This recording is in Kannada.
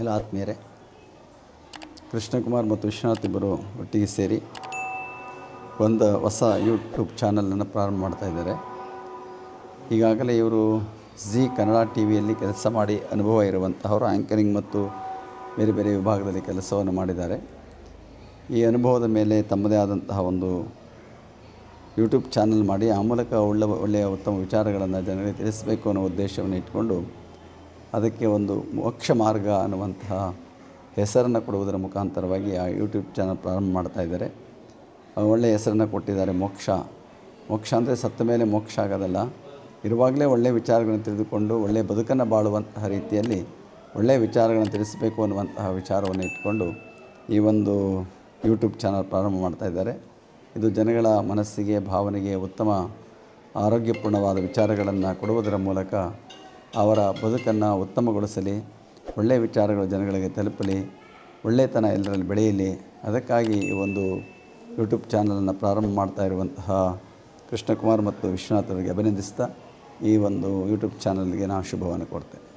ಎಲ್ಲ ಆತ್ಮೀಯರೇ, ಕೃಷ್ಣಕುಮಾರ್ ಮತ್ತು ವಿಶ್ವನಾಥ್ ಇಬ್ಬರು ಒಟ್ಟಿಗೆ ಸೇರಿ ಒಂದು ಹೊಸ ಯೂಟ್ಯೂಬ್ ಚಾನಲನ್ನು ಪ್ರಾರಂಭ ಮಾಡ್ತಾ ಇದ್ದಾರೆ. ಈಗಾಗಲೇ ಇವರು ಜಿ ಕನ್ನಡ ಟಿ ವಿಯಲ್ಲಿ ಕೆಲಸ ಮಾಡಿ ಅನುಭವ ಇರುವಂತಹವರು ಆ್ಯಂಕರಿಂಗ್ ಮತ್ತು ಬೇರೆ ಬೇರೆ ವಿಭಾಗದಲ್ಲಿ ಕೆಲಸವನ್ನು ಮಾಡಿದ್ದಾರೆ. ಈ ಅನುಭವದ ಮೇಲೆ ತಮ್ಮದೇ ಆದಂತಹ ಒಂದು ಯೂಟ್ಯೂಬ್ ಚಾನಲ್ ಮಾಡಿ ಆ ಮೂಲಕ ಒಳ್ಳೆ ಒಳ್ಳೆಯ ಉತ್ತಮ ವಿಚಾರಗಳನ್ನು ಜನರಿಗೆ ತಿಳಿಸಬೇಕು ಅನ್ನೋ ಉದ್ದೇಶವನ್ನು ಇಟ್ಕೊಂಡು ಅದಕ್ಕೆ ಒಂದು ಮೋಕ್ಷ ಮಾರ್ಗ ಅನ್ನುವಂತಹ ಹೆಸರನ್ನು ಕೊಡುವುದರ ಮುಖಾಂತರವಾಗಿ ಆ ಯೂಟ್ಯೂಬ್ ಚಾನಲ್ ಪ್ರಾರಂಭ ಮಾಡ್ತಾ ಇದ್ದಾರೆ. ಒಳ್ಳೆಯ ಹೆಸರನ್ನು ಕೊಟ್ಟಿದ್ದಾರೆ, ಮೋಕ್ಷ. ಮೋಕ್ಷ ಅಂದರೆ ಸತ್ತ ಮೇಲೆ ಮೋಕ್ಷ ಆಗೋದಲ್ಲ. ಇರುವಾಗಲೇ ಒಳ್ಳೆಯ ವಿಚಾರಗಳನ್ನು ತಿಳಿದುಕೊಂಡು ಒಳ್ಳೆಯ ಬದುಕನ್ನು ಬಾಳುವಂತಹ ರೀತಿಯಲ್ಲಿ ಒಳ್ಳೆಯ ವಿಚಾರಗಳನ್ನು ತಿಳಿಸಬೇಕು ಅನ್ನುವಂತಹ ವಿಚಾರವನ್ನು ಇಟ್ಕೊಂಡು ಈ ಒಂದು ಯೂಟ್ಯೂಬ್ ಚಾನಲ್ ಪ್ರಾರಂಭ ಮಾಡ್ತಾ ಇದ್ದಾರೆ. ಇದು ಜನಗಳ ಮನಸ್ಸಿಗೆ, ಭಾವನೆಗೆ ಉತ್ತಮ ಆರೋಗ್ಯಪೂರ್ಣವಾದ ವಿಚಾರಗಳನ್ನು ಕೊಡುವುದರ ಮೂಲಕ ಅವರ ಬದುಕನ್ನು ಉತ್ತಮಗೊಳಿಸಲಿ, ಒಳ್ಳೆಯ ವಿಚಾರಗಳು ಜನಗಳಿಗೆ ತಲುಪಲಿ ಒಳ್ಳೆಯತನ ಎಲ್ಲರಲ್ಲಿ ಬೆಳೆಯಲಿ. ಅದಕ್ಕಾಗಿ ಈ ಒಂದು ಯೂಟ್ಯೂಬ್ ಚಾನಲನ್ನು ಪ್ರಾರಂಭ ಮಾಡ್ತಾ ಇರುವಂತಹ ಕೃಷ್ಣಕುಮಾರ್ ಮತ್ತು ವಿಶ್ವನಾಥ್ ಅವರಿಗೆ ಅಭಿನಂದಿಸ್ತಾ ಈ ಒಂದು ಯೂಟ್ಯೂಬ್ ಚಾನಲ್ಗೆ ನಾನು ಶುಭವನ್ನು ಕೊಡ್ತೇನೆ